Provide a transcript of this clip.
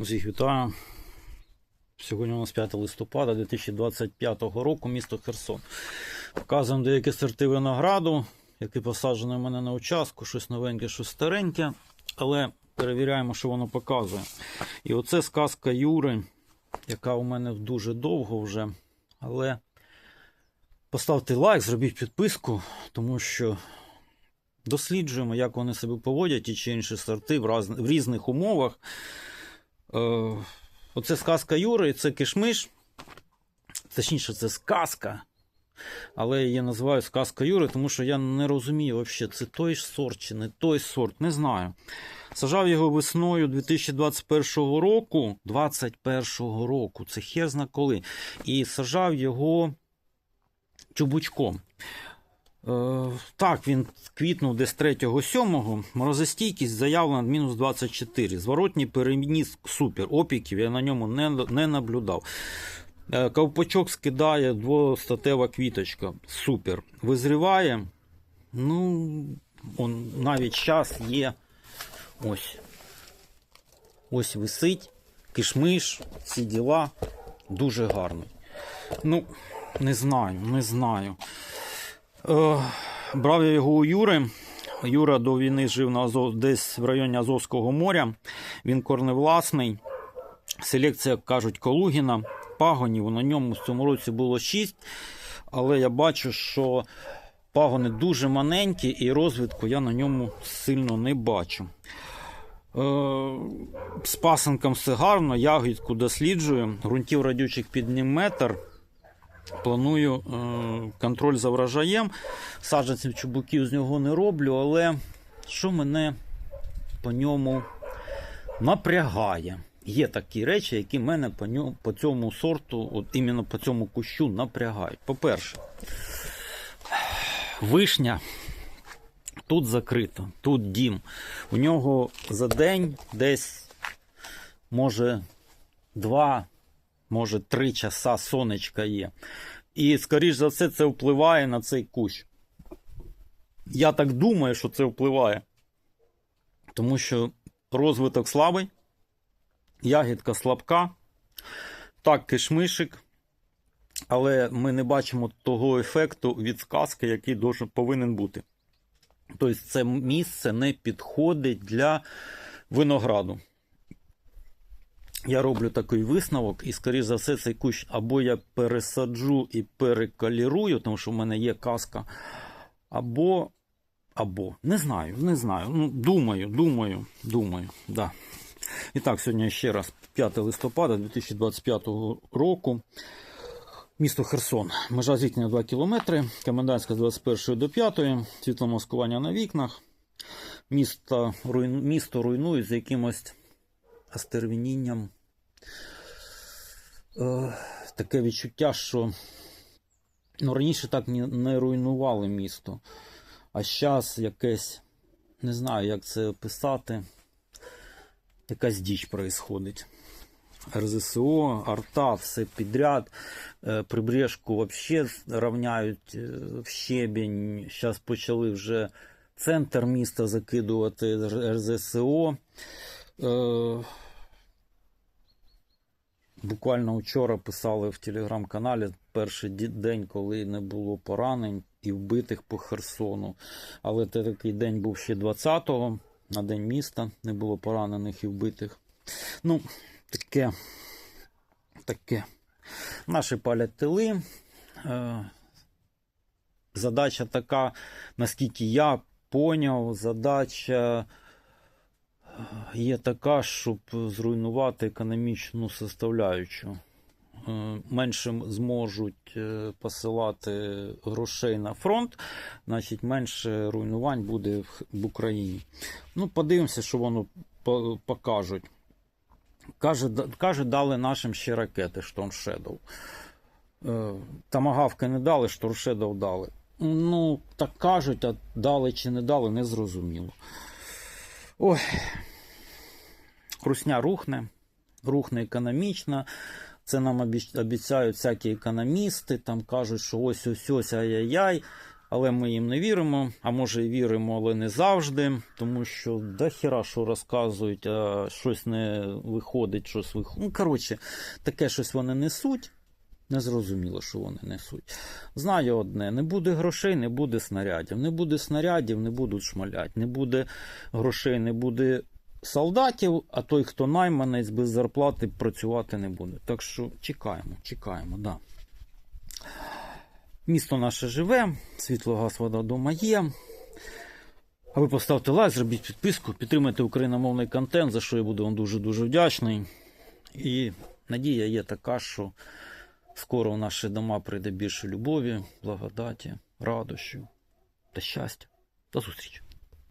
Усіх вітаю. Сьогодні у нас 5 листопада 2025 року, місто Херсон. Показуємо деякі сорти винограду, які посаджені у мене на участку, щось новеньке, щось стареньке, але перевіряємо, що воно показує. І оце сказка Юри, яка у мене дуже довго вже. Але поставте лайк, зробіть підписку, тому що досліджуємо, як вони себе поводять, ті чи інші сорти в, в різних умовах. Е, Оце сказка Юри, це кишмиш. Точніше, це сказка. Але я називаю сказка Юри, тому що я не розумію, взагалі, це той ж сорт чи не той сорт, не знаю. Сажав його весною 2021 року. 21 року, це хер зна коли. І сажав його чубучком. Е, так, він квітнув десь 3-7, морозостійкість заявлена мінус 24. Зворотній переніс супер. Опіків я на ньому не, не наблюдав. Е, Ковпачок скидає двостатева квіточка. Супер. Визріває. Ну, он навіть час є. Ось. Ось висить. Кишмиш, ці діла. Дуже гарний. Ну, не знаю, не знаю. Е, брав я його у Юри. Юра до війни жив на Азов, десь в районі Азовського моря. Він корневласний. Селекція, кажуть, Калугіна. Пагонів на ньому в цьому році було 6. Але я бачу, що пагони дуже маленькі, і розвитку я на ньому сильно не бачу. Е, з пасенком все гарно, ягідку досліджую. Грунтів радючих під ним метр. Планую е, контроль за врожаєм. Саджанців чубуків з нього не роблю, але що мене по ньому напрягає? Є такі речі, які мене по, ньому, по цьому сорту, от іменно по цьому кущу напрягають. По-перше, вишня тут закрито, тут дім. У нього за день десь може два може, три часа сонечка є. І, скоріш за все, це впливає на цей кущ. Я так думаю, що це впливає. Тому що розвиток слабий, ягідка слабка, так, кишмишик, але ми не бачимо того ефекту від сказки, який дуже повинен бути. Тобто, це місце не підходить для винограду. Я роблю такий висновок, і, скоріш за все, цей кущ або я пересаджу і перекалірую, тому що в мене є каска, або. Або не знаю, не знаю. Ну, Думаю, думаю, думаю. Да. І так, сьогодні ще раз 5 листопада 2025 року. Місто Херсон. Межа зіткнення 2 км, комендантська з 21 до 5, світломаскування на вікнах. Місто, руйну, місто руйнують з якимось остервінінням. Е, таке відчуття, що ну, раніше так не, руйнували місто. А зараз якесь, не знаю, як це описати, якась діч происходить. РЗСО, арта, все підряд. Е, Прибрежку взагалі рівняють е, в щебінь. Зараз почали вже центр міста закидувати РЗСО. Е, Буквально вчора писали в телеграм-каналі перший день, коли не було поранень і вбитих по Херсону. Але такий день був ще 20-го, на день міста, не було поранених і вбитих. Ну, таке. Таке. Наші палять тили. Е, задача така, наскільки я поняв, задача є така, щоб зруйнувати економічну составляючу. Е, Менше зможуть е, посилати грошей на фронт, значить менше руйнувань буде в Україні. Ну, подивимося, що воно покажуть. Каже, каже, дали нашим ще ракети. Е, Тамагавки не дали, Shadow дали. Ну, так кажуть, а дали чи не дали, не зрозуміло. Ой. Русня рухне, рухне економічно. Це нам обіцяють всякі економісти, там кажуть, що ось ось ось ай-яй-яй. Але ми їм не віримо, а може і віримо, але не завжди, тому що до хіра, що розказують, а щось не виходить, щось виходить. Ну, коротше, таке щось вони несуть. Незрозуміло, що вони несуть. Знаю одне: не буде грошей, не буде снарядів. Не буде снарядів, не будуть шмалять. Не буде грошей, не буде солдатів, а той, хто найманець без зарплати, працювати не буде. Так що чекаємо, чекаємо, да. Місто наше живе, світло, газ, вода вдома є. А ви поставте лайк, зробіть підписку, підтримайте україномовний контент, за що я буду вам дуже-дуже вдячний. І надія є така, що скоро в наші дома прийде більше любові, благодаті, радощів та щастя. До зустрічі!